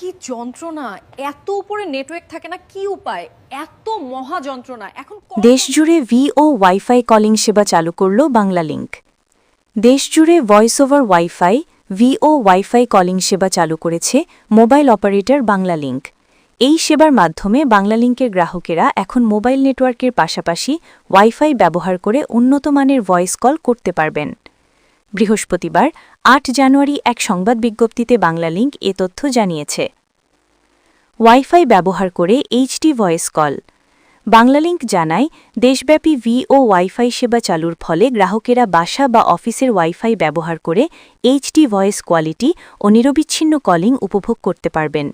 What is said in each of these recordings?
কি যন্ত্রণা? এত উপরে নেটওয়ার্ক থাকে না, কি উপায়? এত মহা যন্ত্রণা। এখন ক- দেশজুড়ে ভিও ওয়াইফাই কলিং সেবা চালু করল বাংলা লিংক দেশজুড়ে voice over wifi VoWiFi calling সেবা চালু করেছে মোবাইল অপারেটর বাংলা লিংক এই সেবার মাধ্যমে বাংলা লিংকের গ্রাহকেরা এখন মোবাইল নেটওয়ার্কের পাশাপাশি ওয়াইফাই ব্যবহার করে উন্নত মানের ভয়েস কল করতে পারবেন। বৃহস্পতিবার, আট জানুয়ারি এক সংবাদ বিজ্ঞপ্তিতে বাংলালিংক এ তথ্য জানিয়েছে। ওয়াইফাই ব্যবহার করে এইচডি ভয়েস কল। বাংলালিংক জানায়, দেশব্যাপী ভিও ওয়াইফাই সেবা চালুর ফলে গ্রাহকেরা বাসা বা অফিসের ওয়াইফাই ব্যবহার করে এইচডি ভয়েস কোয়ালিটি ও নিরবিচ্ছিন্ন কলিং উপভোগ করতে পারবেন।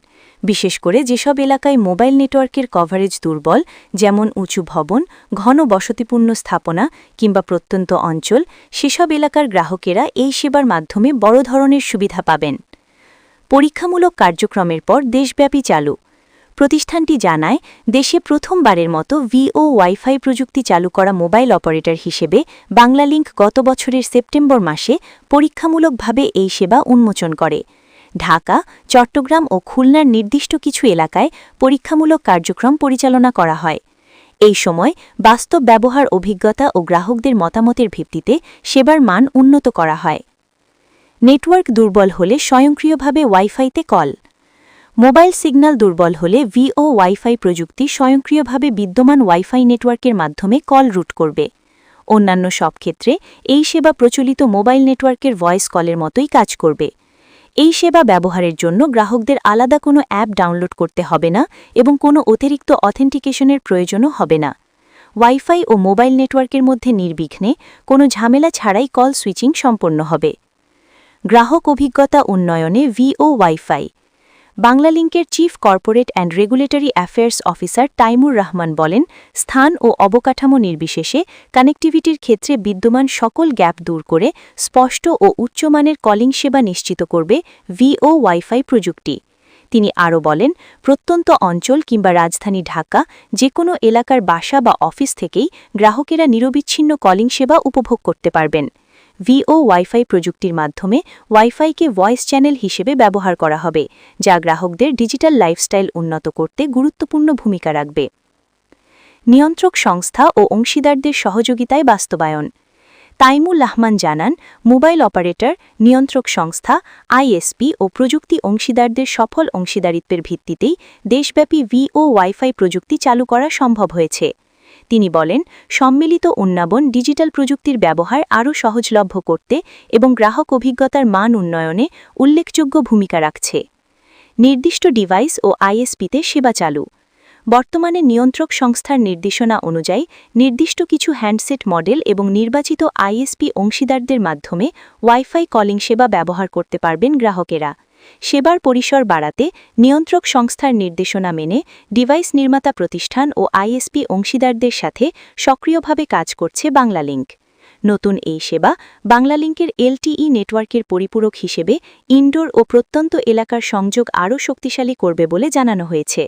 বিশেষ করে যেসব এলাকায় মোবাইল নেটওয়ার্কের কভারেজ দুর্বল, যেমন উঁচু ভবন, ঘন বসতিপূর্ণ স্থাপনা কিংবা প্রত্যন্ত অঞ্চল, সেসব এলাকার গ্রাহকেরা এই সেবার মাধ্যমে বড় ধরনের সুবিধা পাবেন। পরীক্ষামূলক কার্যক্রমের পর দেশব্যাপী চালু। প্রতিষ্ঠানটি জানায়, দেশে প্রথমবারের মতো ভিও ওয়াইফাই প্রযুক্তি চালু করা মোবাইল অপারেটর হিসেবে বাংলালিংক গত বছরের সেপ্টেম্বর মাসে পরীক্ষামূলকভাবে এই সেবা উন্মোচন করে। ঢাকা, চট্টগ্রাম ও খুলনার নির্দিষ্ট কিছু এলাকায় পরীক্ষামূলক কার্যক্রম পরিচালনা করা হয়। এই সময় বাস্তব ব্যবহার অভিজ্ঞতা ও গ্রাহকদের মতামতের ভিত্তিতে সেবার মান উন্নত করা হয়। নেটওয়ার্ক দুর্বল হলে স্বয়ংক্রিয়ভাবে ওয়াইফাইতে কল। মোবাইল সিগন্যাল দুর্বল হলে ভিও ওয়াইফাই প্রযুক্তি স্বয়ংক্রিয়ভাবে বিদ্যমান ওয়াইফাই নেটওয়ার্কের মাধ্যমে কল রুট করবে। অন্যান্য সব ক্ষেত্রে এই সেবা প্রচলিত মোবাইল নেটওয়ার্কের ভয়েস কলের মতোই কাজ করবে। এই সেবা ব্যবহারের জন্য গ্রাহকদের আলাদা কোনো অ্যাপ ডাউনলোড করতে হবে না এবং কোনো অতিরিক্ত অথেন্টিকেশনের প্রয়োজনও হবে না। ওয়াইফাই ও মোবাইল নেটওয়ার্কের মধ্যে নির্বিঘ্নে কোনো ঝামেলা ছাড়াই কল সুইচিং সম্পন্ন হবে। গ্রাহক অভিজ্ঞতা উন্নয়নে ভিও ওয়াইফাই বাংলালিংকের chief corporate and regulatory affairs officer Taimur Rahman বলেন, স্থান ও অবকাঠামো নির্বিশেষে কানেক্টিভিটির ক্ষেত্রে বিদ্যমান সকল গ্যাপ দূর করে স্পষ্ট ও উচ্চমানের কলিং সেবা নিশ্চিত করবে ভিও ওয়াইফাই প্রযুক্তি। তিনি আরও বলেন, প্রত্যন্ত অঞ্চল কিংবা রাজধানী ঢাকা যে কোনো এলাকার বাসা বা অফিস থেকেই গ্রাহকেরা নিরবিচ্ছিন্ন কলিং সেবা উপভোগ করতে পারবেন। ভিও ওয়াইফাই প্রযুক্তির মাধ্যমে ওয়াইফাইকে ভয়েস চ্যানেল হিসেবে ব্যবহার করা হবে, যা গ্রাহকদের ডিজিটাল লাইফস্টাইল উন্নত করতে গুরুত্বপূর্ণ ভূমিকা রাখবে। নিয়ন্ত্রক সংস্থা ও অংশীদারদের সহযোগিতায় বাস্তবায়ন। তাইমুল রহমান জানান, মোবাইল অপারেটর, নিয়ন্ত্রক সংস্থা, আইএসপি ও প্রযুক্তি অংশীদারদের সফল অংশীদারিত্বের ভিত্তিতেই দেশব্যাপী ভিও ওয়াইফাই প্রযুক্তি চালু করা সম্ভব হয়েছে। তিনি বলেন, সম্মিলিত উন্নয়ন ডিজিটাল প্রযুক্তির ব্যবহার আরও সহজলভ্য করতে এবং গ্রাহক অভিজ্ঞতার মান উন্নয়নে উল্লেখযোগ্য ভূমিকা রাখছে। নির্দিষ্ট ডিভাইস ও আইএসপিতে সেবা চালু। বর্তমানে নিয়ন্ত্রক সংস্থার নির্দেশনা অনুযায়ী নির্দিষ্ট কিছু হ্যান্ডসেট মডেল এবং নির্বাচিত আইএসপি অংশীদারদের মাধ্যমে ওয়াইফাই কলিং সেবা ব্যবহার করতে পারবেন গ্রাহকেরা। সেবার পরিসর বাড়াতে নিয়ন্ত্রক সংস্থার নির্দেশনা মেনে ডিভাইস নির্মাতা প্রতিষ্ঠান ও আইএসপি অংশীদারদের সাথে সক্রিয়ভাবে কাজ করছে বাংলালিংক। নতুন এই সেবা বাংলালিংকের এলটিই নেটওয়ার্কের পরিপূরক হিসেবে ইনডোর ও প্রত্যন্ত এলাকার সংযোগ আরও শক্তিশালী করবে বলে জানানো হয়েছে।